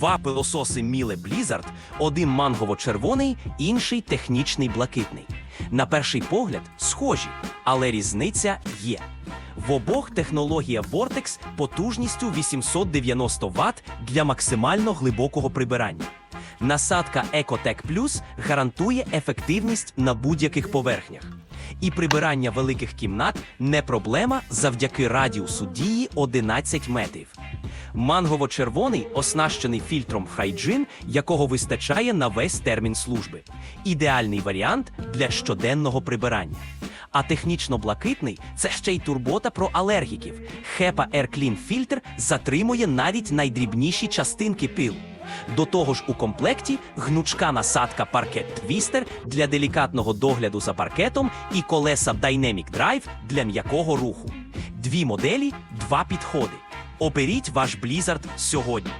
Два пилососи Міле Blizzard, один мангово-червоний, інший технічний блакитний. На перший погляд схожі, але різниця є. В обох технологія Vortex потужністю 890 Вт для максимально глибокого прибирання. Насадка Ecotec Plus гарантує ефективність на будь-яких поверхнях. І прибирання великих кімнат не проблема завдяки радіусу дії 11 метрів. Мангово-червоний оснащений фільтром Hygiene, якого вистачає на весь термін служби. Ідеальний варіант для щоденного прибирання. А технічно-блакитний це ще й турбота про алергіків. HEPA Air Clean Filter затримує навіть найдрібніші частинки пилу. До того ж, у комплекті гнучка насадка Parquet Twister для делікатного догляду за паркетом і колеса Dynamic Drive для м'якого руху. Дві моделі, два підходи. Оберіть ваш Blizzard сьогодні.